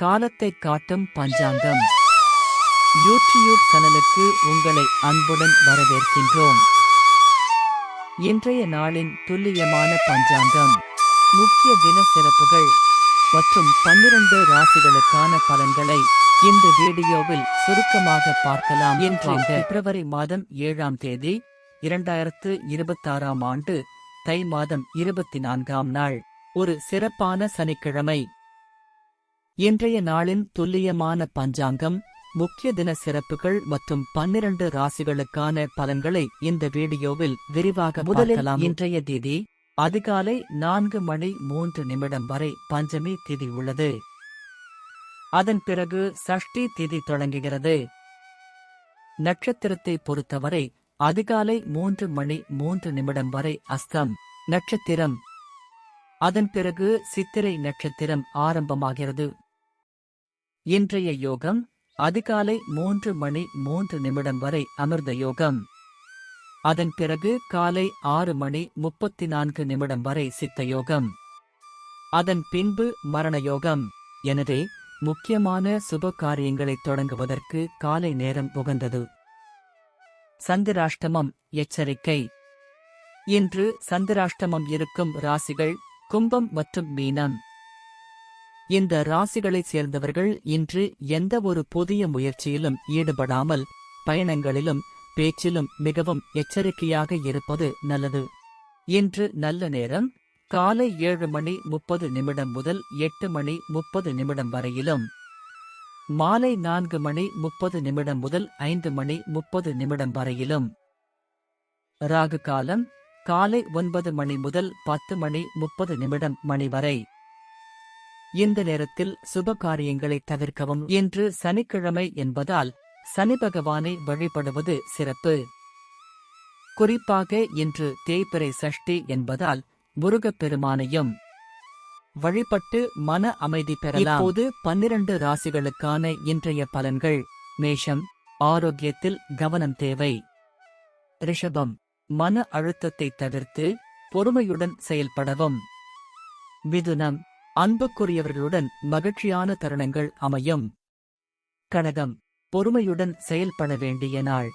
காலத்தை காட்டும் பஞ்சாங்கம். யூடியூப் சேனலுக்கு உங்களை அன்புடன் வரவேற்கின்றோம். இன்றைய நாளின் துல்லியமான பஞ்சாங்கம். முக்கிய தின சிறப்புகள் மற்றும் பன்னிரண்டு ராசிகளுக்கான பலன்களை இந்த வீடியோவில் சுருக்கமாக பார்க்கலாம் என்று பிப்ரவரி மாதம் ஏழாம் தேதி இரண்டாயிரத்து இருபத்தாறாம் ஆண்டு தை மாதம் இருபத்தி நான்காம் நாள். ஒரு சிறப்பான சனிக்கிழமை. இன்றைய நாளின் துல்லியமான பஞ்சாங்கம் முக்கிய தின சிறப்புகள் மற்றும் பன்னிரண்டு ராசிகளுக்கான பலன்களை இந்த வீடியோவில் விரிவாக முதலில் இன்றைய திதி அதிகாலை நான்கு மணி மூன்று நிமிடம் வரை பஞ்சமி திதி உள்ளது. அதன் பிறகு சஷ்டி திதி தொடங்குகிறது. நட்சத்திரத்தை பொறுத்தவரை அதிகாலை மூன்று மணி மூன்று நிமிடம் வரை அஸ்தம் நட்சத்திரம். அதன் பிறகு சித்திரை நட்சத்திரம் ஆரம்பமாகிறது. இன்றைய யோகம் அதிகாலை மூன்று மணி மூன்று நிமிடம் வரை அமிர்த யோகம். அதன் பிறகு காலை ஆறு மணி முப்பத்தி நான்கு நிமிடம் வரை சித்த யோகம். அதன் பின்பு மரண யோகம். எனவே முக்கியமான சுப காரியங்களை தொடங்குவதற்கு காலை நேரம் உகந்தது. சந்திராஷ்டமம் எச்சரிக்கை. இன்று சந்திராஷ்டமம் இருக்கும் ராசிகள் கும்பம் மற்றும் மீனம். இந்த ராசிகளைச் சேர்ந்தவர்கள் இன்று எந்த ஒரு புதிய முயற்சியிலும் ஈடுபடாமல் பயணங்களிலும் பேச்சிலும் மிகவும் எச்சரிக்கையாக இருப்பது நல்லது. இன்று நல்ல நேரம் காலை ஏழு மணி முப்பது நிமிடம் முதல் எட்டு மணி முப்பது நிமிடம் வரையிலும். மாலை நான்கு மணி முப்பது நிமிடம் முதல் ஐந்து மணி முப்பது நிமிடம் வரையிலும். ராகு காலம் காலை ஒன்பது மணி முதல் பத்து மணி முப்பது நிமிடம் மணி வரை. இந்த நேரத்தில் சுப காரியங்களை தவிர்க்கவும் என்று சனிக்கிழமை என்பதால் சனி பகவானை வழிபடுவது சிறப்பு. குறிப்பாக இன்று தேய்பிறை சஷ்டி என்பதால் முருகப்பெருமானையும் வழிபட்டு மன அமைதி பெறலாம். இப்போது பன்னிரண்டு ராசிகளுக்கான இன்றைய பலன்கள். மேஷம் ஆரோக்கியத்தில் கவனம் தேவை. ரிஷபம் மன அழுத்தத்தை தவிர்த்து பொறுமையுடன் செயல்படவும். மிதுனம் அன்புக்குரியவர்களுடன் மகிழ்ச்சியான தருணங்கள் அமையும். கடகம் பொறுமையுடன் செயல்பட வேண்டிய நாள்.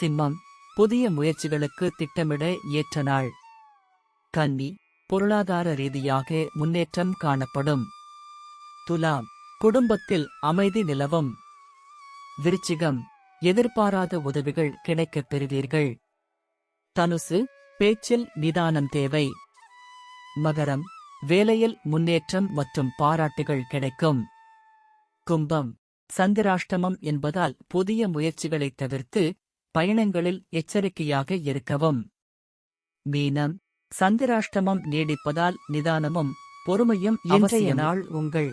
சிம்மம் புதிய முயற்சிகளுக்கு திட்டமிட ஏற்ற நாள். கன்னி பொருளாதார ரீதியாக முன்னேற்றம் காணப்படும். துலாம் குடும்பத்தில் அமைதி நிலவும். விருச்சிகம் எதிர்பாராத உதவிகள் கிடைக்கப் பெறுவீர்கள். தனுசு பேச்சில் நிதானம் தேவை. மகரம் வேலையில் முன்னேற்றம் மற்றும் பாராட்டுகள் கிடைக்கும். கும்பம். சந்திராஷ்டமம் என்பதால் புதிய முயற்சிகளை தவிர்த்து பயணங்களில் எச்சரிக்கையாக இருக்கவும். மீனம். சந்திராஷ்டமம் நீடிப்பதால் நிதானமும் பொறுமையும் இன்றைய நாள் உங்கள்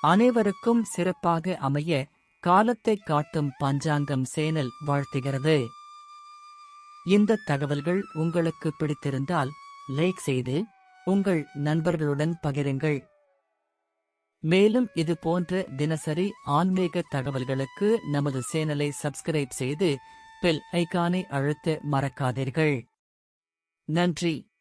அனைவருக்கும் சிறப்பாக அமைய காலத்தை காட்டும் பஞ்சாங்கம் சேனல் வாழ்த்துகிறது. இந்த தகவல்கள் உங்களுக்கு பிடித்திருந்தால் லைக் செய்து உங்கள் நண்பர்களுடன் பகிருங்கள். மேலும் இது போன்ற தினசரி ஆன்மீக தகவல்களுக்கு நமது சேனலை சப்ஸ்கிரைப் செய்து பெல் ஐகானை அழுத்த மறக்காதீர்கள். நன்றி.